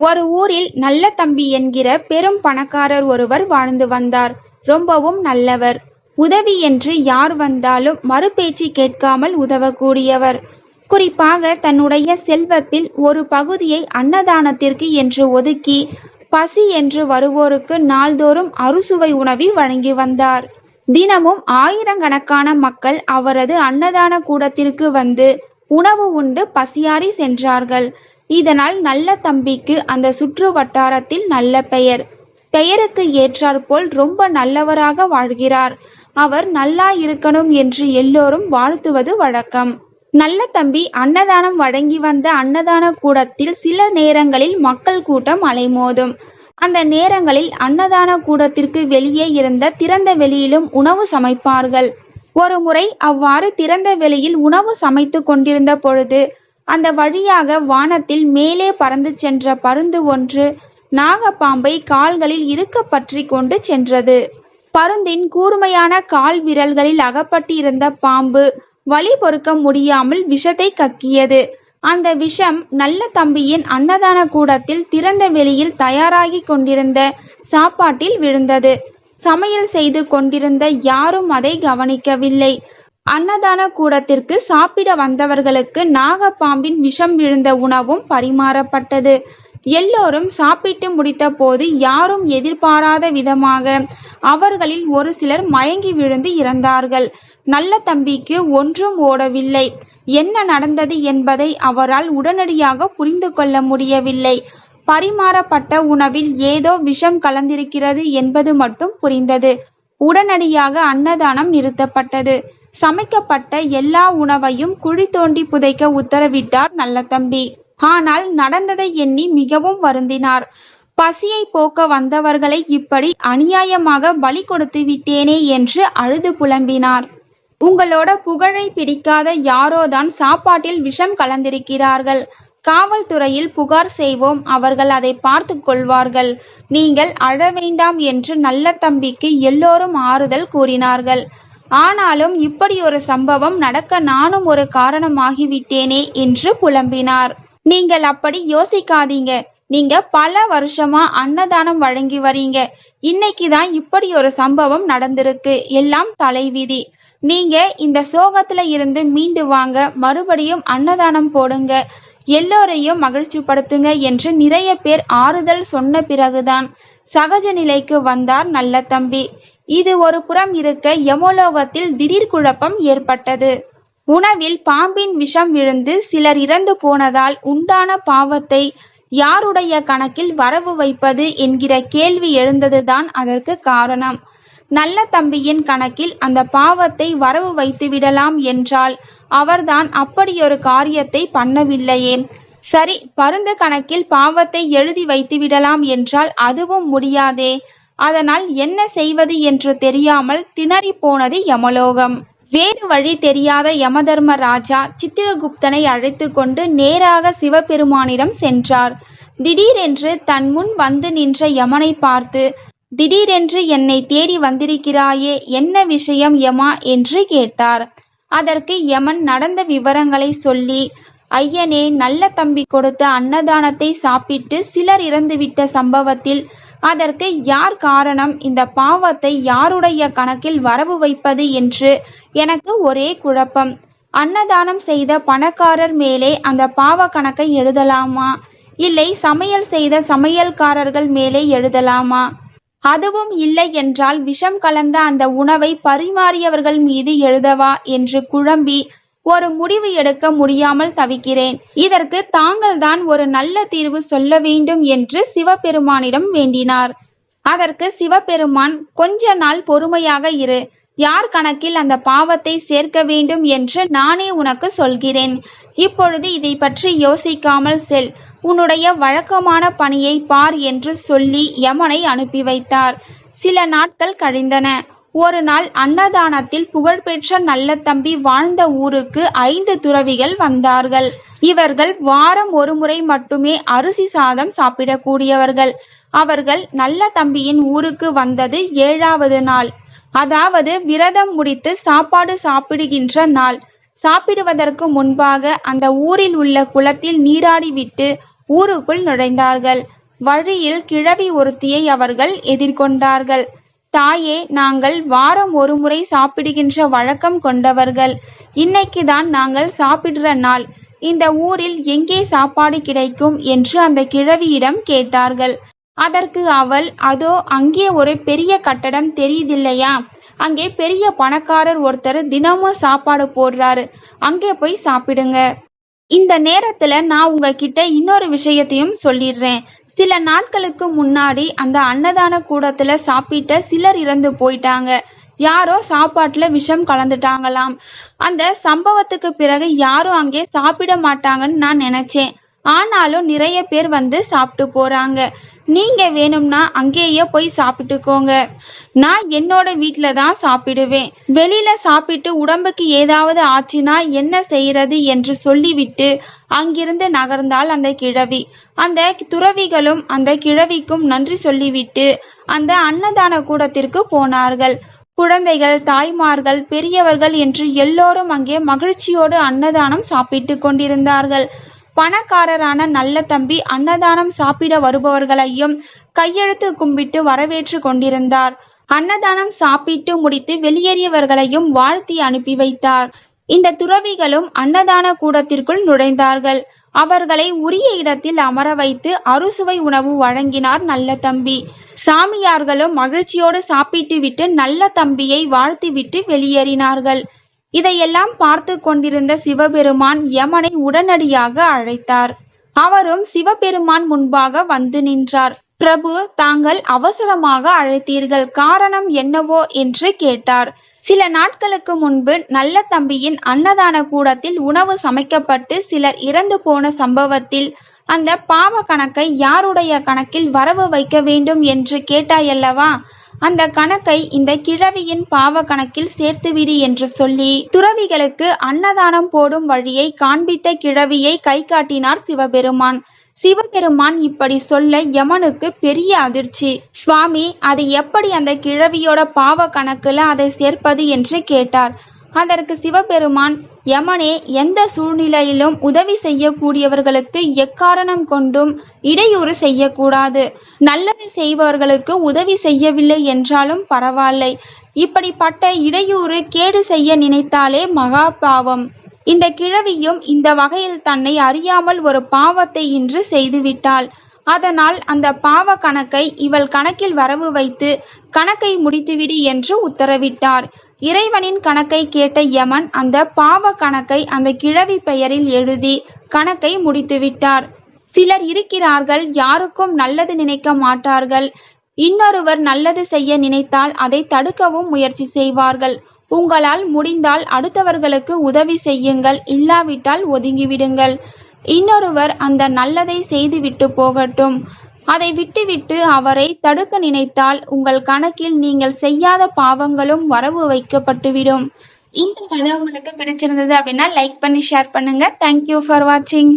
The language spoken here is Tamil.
ஒரு ஊரில் நல்ல தம்பி என்கிற பெரும் பணக்காரர் ஒருவர் வாழ்ந்து வந்தார். ரொம்பவும் நல்லவர். உதவி என்று யார் வந்தாலும் மறுபேச்சு கேட்காமல் உதவக்கூடியவர். குறிப்பாக தன்னுடைய செல்வத்தில் ஒரு பகுதியை அன்னதானத்திற்கு என்று ஒதுக்கி பசி என்று வருவோருக்கு நாள்தோறும் அறுசுவை உணவி வழங்கி வந்தார். தினமும் ஆயிரக்கணக்கான மக்கள் அவரது அன்னதான கூடத்திற்கு வந்து உணவு உண்டு பசியாறி சென்றார்கள். இதனால் நல்ல தம்பிக்கு அந்த சுற்று வட்டாரத்தில் நல்ல பெயர். பெயருக்கு ஏற்றாற்போல் ரொம்ப நல்லவராக வாழ்கிறார். அவர் நல்லா இருக்கணும் என்று எல்லோரும் வாழ்த்துவது வழக்கம். நல்ல தம்பி அன்னதானம் வழங்கி வந்த அன்னதான கூடத்தில் சில நேரங்களில் மக்கள் கூட்டம் அலைமோதும். அந்த நேரங்களில் அன்னதான கூடத்திற்கு வெளியே இருந்த திறந்த வெளியிலும் உணவு சமைப்பார்கள். ஒரு முறை அவ்வாறு திறந்த வெளியில் உணவு சமைத்து கொண்டிருந்த பொழுது அந்த வழியாக வானத்தில் மேலே பறந்து சென்ற பருந்து ஒன்று நாகப்பாம்பை கால்களில் இருக்க பற்றி கொண்டு சென்றது. பருந்தின் கூர்மையான கால் விரல்களில் அகப்பட்டிருந்த பாம்பு வலி பொறுக்க முடியாமல் விஷத்தை கக்கியது. அந்த விஷம் நல்ல தம்பியின் அன்னதான கூடத்தில் திறந்த வெளியில் தயாராகி கொண்டிருந்த சாப்பாட்டில் விழுந்தது. சமையல் செய்து கொண்டிருந்த யாரும் அதை கவனிக்கவில்லை. அன்னதான கூடத்திற்கு சாப்பிட வந்தவர்களுக்கு நாகப்பாம்பின் விஷம் விழுந்த உணவும் பரிமாறப்பட்டது. எல்லோரும் சாப்பிட்டு முடித்தபோது யாரும் எதிர்பாராத விதமாக அவர்களில் ஒரு சிலர் மயங்கி விழுந்து இறந்தார்கள். நல்ல தம்பிக்கு ஒன்றும் ஓடவில்லை. என்ன நடந்தது என்பதை அவரால் உடனடியாக புரிந்து கொள்ள முடியவில்லை. பரிமாறப்பட்ட உணவில் ஏதோ விஷம் கலந்திருக்கிறது என்பது மட்டும் புரிந்தது. உடனடியாக அன்னதானம் நிறுத்தப்பட்டது. சமைக்கப்பட்ட எல்லா உணவையும் குழி தோண்டி புதைக்க உத்தரவிட்டார் நல்ல தம்பி ஆனால் நடந்ததை எண்ணி மிகவும் வருந்தினார். பசியை போக்க வந்தவர்களை இப்படி அநியாயமாக பலி கொடுத்து விட்டேனே என்று அழுது புலம்பினார். உங்களோட புகழை பிடிக்காத யாரோதான் சாப்பாட்டில் விஷம் கலந்திருக்கிறார்கள்? காவல்துறையில் புகார் செய்வோம் அவர்கள் அதை பார்த்து கொள்வார்கள். நீங்கள் அழ வேண்டாம் என்று நல்ல தம்பிக்கு எல்லோரும் ஆறுதல் கூறினார்கள். ஆனாலும் இப்படி ஒரு சம்பவம் நடக்க நானும் ஒரு காரணமாகிவிட்டேனே என்று புலம்பினார். நீங்கள் அப்படி யோசிக்காதீங்க. நீங்க பல வருஷமா அன்னதானம் வழங்கி வரீங்க. இன்னைக்கு தான் இப்படி ஒரு சம்பவம் நடந்திருக்கு. எல்லாம் தலைவிதி. நீங்க இந்த சோகத்துல இருந்து மீண்டு வாங்க. மறுபடியும் அன்னதானம் போடுங்க. எல்லோரையும் மகிழ்ச்சிப்படுத்துங்க என்று நிறைய பேர் ஆறுதல் சொன்ன பிறகுதான். சகஜ நிலைக்கு வந்தார் நல்ல தம்பி. இது ஒரு புறம் இருக்க யமோலோகத்தில் திடீர் குழப்பம் ஏற்பட்டது. உணவில் பாம்பின் விஷம் விழுந்து சிலர் இறந்து போனதால் உண்டான பாவத்தை யாருடைய கணக்கில் வரவு வைப்பது என்கிற கேள்வி எழுந்ததுதான் அதற்கு காரணம். நல்ல தம்பியின் கணக்கில் அந்த பாவத்தை வரவு வைத்து விடலாம் என்றால் அவர்தான் அப்படியொரு காரியத்தை பண்ணவில்லையே. சரி பருந்து கணக்கில் பாவத்தை எழுதி வைத்து விடலாம் என்றால் அதுவும் முடியாதே. அதனால் என்ன செய்வது என்று தெரியாமல் திணறி போனது யமலோகம். வேறு வழி தெரியாத யமதர்ம ராஜா சித்திரகுப்தனை அழைத்து கொண்டு நேராக சிவபெருமானிடம் சென்றார். திடீரென்று தன் முன் வந்து நின்ற யமனை பார்த்து திடீரென்று என்னை தேடி வந்திருக்கிறாயே என்ன விஷயம் யமா? என்று கேட்டார். அதற்கு யமன் நடந்த விவரங்களை சொல்லி ஐயனே நல்ல தம்பி கொடுத்த அன்னதானத்தை சாப்பிட்டு சிலர் இறந்துவிட்ட சம்பவத்தில் அதற்கு யார் காரணம்? இந்த பாவத்தை யாருடைய கணக்கில் வரவு வைப்பது என்று எனக்கு ஒரே குழப்பம். அன்னதானம் செய்த பணக்காரர் மேலே அந்த பாவ கணக்கை எழுதலாமா? இல்லை சமையல் செய்த சமையல்காரர்கள் மேலே எழுதலாமா? அதுவும் இல்லை என்றால் விஷம் கலந்த அந்த உணவை பரிமாறியவர்கள் மீது எழுதவா? என்று குழம்பி ஒரு முடிவு எடுக்க முடியாமல் தவிக்கிறேன். இதற்கு தாங்கள்தான் ஒரு நல்ல தீர்வு சொல்ல வேண்டும் என்று சிவபெருமானிடம் வேண்டினார். அதற்கு சிவபெருமான் கொஞ்ச நாள் பொறுமையாக இரு. யார் கணக்கில் அந்த பாவத்தை சேர்க்க வேண்டும் என்று நானே உனக்கு சொல்கிறேன். இப்பொழுது இதை பற்றி யோசிக்காமல் செல். உன்னுடைய வழக்கமான பணியை பார் என்று சொல்லி யமனை அனுப்பி வைத்தார். சில நாட்கள் கழிந்தன. ஒரு நாள் அன்னதானத்தில் புகழ்பெற்ற நல்ல தம்பி வாழ்ந்த ஊருக்கு ஐந்து துறவிகள் வந்தார்கள். இவர்கள் வாரம் ஒரு முறை மட்டுமே அரிசி சாதம் சாப்பிடக்கூடியவர்கள். அவர்கள் நல்ல தம்பியின் ஊருக்கு வந்தது ஏழாவது நாள். அதாவது விரதம் முடித்து சாப்பாடு சாப்பிடுகின்ற நாள். சாப்பிடுவதற்கு முன்பாக அந்த ஊரில் உள்ள குளத்தில் நீராடிவிட்டு ஊருக்குள் நுழைந்தார்கள். வழியில் கிழவி ஒருத்தியை அவர்கள் எதிர்கொண்டார்கள். தாயே நாங்கள் வாரம் ஒரு முறை சாப்பிடுகின்ற வழக்கம் கொண்டவர்கள். இன்னைக்கு தான் நாங்கள் சாப்பிடுற நாள். இந்த ஊரில் எங்கே சாப்பாடு கிடைக்கும் என்று அந்த கிழவியிடம் கேட்டார்கள். அதற்கு அவள் அதோ அங்கே ஒரு பெரிய கட்டடம் தெரியுதில்லையா? அங்கே பெரிய பணக்காரர் ஒருத்தர் தினமும் சாப்பாடு போடுறாரு. அங்கே போய் சாப்பிடுங்க. இந்த நேரத்துல நான் உங்ககிட்ட இன்னொரு விஷயத்தையும் சொல்லிடுறேன். சில நாட்களுக்கு முன்னாடி அந்த அன்னதான கூடத்துல சாப்பிட்ட சிலர் இறந்து போயிட்டாங்க. யாரோ சாப்பாட்டுல விஷம் கலந்துட்டாங்களாம். அந்த சம்பவத்துக்கு பிறகு யாரும் அங்கே சாப்பிட மாட்டாங்கன்னு நான் நினைச்சேன். ஆனாலும் நிறைய பேர் வந்து சாப்பிட்டு போறாங்க. நீங்க வேணும்னா அங்கேயே போய் சாப்பிட்டுக்கோங்க. நான் என்னோட வீட்ல தான் சாப்பிடுவேன். வெளியில சாப்பிட்டு உடம்புக்கு ஏதாவது ஆச்சுன்னா என்ன செய்யறது என்று சொல்லிவிட்டு அங்கிருந்து நகர்ந்தாள் அந்த கிழவி. அந்த துறவிகளும் அந்த கிழவிக்கும் நன்றி சொல்லிவிட்டு அந்த அன்னதான கூடத்திற்கு போனார்கள். குழந்தைகள் தாய்மார்கள் பெரியவர்கள் என்று எல்லோரும் அங்கே மகிழ்ச்சியோடு அன்னதானம் சாப்பிட்டு கொண்டிருந்தார்கள். பணக்காரரான நல்ல தம்பி அன்னதானம் சாப்பிட வருபவர்களையும் கையெழுத்து கும்பிட்டு வரவேற்று கொண்டிருந்தார். அன்னதானம் சாப்பிட்டு முடித்து வெளியேறியவர்களையும் வாழ்த்தி அனுப்பி வைத்தார். இந்த துறவிகளும் அன்னதான கூடத்திற்குள் நுழைந்தார்கள். அவர்களை உரிய இடத்தில் அமர வைத்து அறுசுவை உணவு வழங்கினார் நல்ல தம்பி. சாமியார்களும் மகிழ்ச்சியோடு சாப்பிட்டு விட்டு நல்ல தம்பியை வாழ்த்திவிட்டு வெளியேறினார்கள். இதையெல்லாம் பார்த்து கொண்டிருந்த சிவபெருமான் யமனை உடனடியாக அழைத்தார். அவரும் சிவபெருமான் முன்பாக வந்து நின்றார். பிரபு தாங்கள் அவசரமாக அழைத்தீர்கள். காரணம் என்னவோ? என்று கேட்டார். சில நாட்களுக்கு முன்பு நல்ல தம்பியின் அன்னதான கூடத்தில் உணவு சமைக்கப்பட்டு சிலர் இறந்து போன சம்பவத்தில் அந்த பாவ கணக்கை யாருடைய கணக்கில் வரவு வைக்க வேண்டும் என்று கேட்டாயல்லவா? அந்த கணக்கை இந்த கிழவியின் பாவ கணக்கில் சேர்த்துவிடு என்று சொல்லி துறவிகளுக்கு அன்னதானம் போடும் வழியை காண்பித்த கிழவியை கை காட்டினார் சிவபெருமான். சிவபெருமான் இப்படி சொல்ல யமனுக்கு பெரிய அதிர்ச்சி. சுவாமி அது எப்படி அந்த கிழவியோட பாவ கணக்குல அதை சேர்ப்பது என்று கேட்டார். அதற்கு சிவபெருமான் யமனே எந்த சூழ்நிலையிலும் உதவி செய்யக்கூடியவர்களுக்கு எக்காரணம் கொண்டும் இடையூறு செய்யக்கூடாது. நல்லது செய்பவர்களுக்கு உதவி செய்யவில்லை என்றாலும் பரவாயில்லை. இப்படிப்பட்ட இடையூறு கேடு செய்ய நினைத்தாலே மகா பாவம். இந்த கிழவியும் இந்த வகையில் தன்னை அறியாமல் ஒரு பாவத்தை இன்று செய்துவிட்டாள். அதனால் அந்த பாவ கணக்கை இவள் கணக்கில் வரவு வைத்து கணக்கை முடித்துவிடு என்று உத்தரவிட்டார். இறைவனின் கணக்கை கேட்ட யமன் அந்த பாவ கணக்கை அந்த கிழவி பெயரில் எழுதி கணக்கை முடித்துவிட்டார். சிலர் இருக்கிறார்கள் யாருக்கும் நல்லது நினைக்க மாட்டார்கள். இன்னொருவர் நல்லது செய்ய நினைத்தால் அதை தடுக்கவும் முயற்சி செய்வார்கள். உங்களால் முடிந்தால் அடுத்தவர்களுக்கு உதவி செய்யுங்கள் இல்லாவிட்டால் ஒதுங்கிவிடுங்கள். இன்னொருவர் அந்த நல்லதை செய்துவிட்டு போகட்டும். அதை விட்டுவிட்டு அவரை தடுக்க நினைத்தால் உங்கள் கணக்கில் நீங்கள் செய்யாத பாவங்களும் வரவு வைக்கப்பட்டுவிடும். இந்த கதை உங்களுக்கு பிடிச்சிருந்தது அப்படின்னா லைக் பண்ணி ஷேர் பண்ணுங்க. தேங்க்யூ ஃபார் வாட்சிங்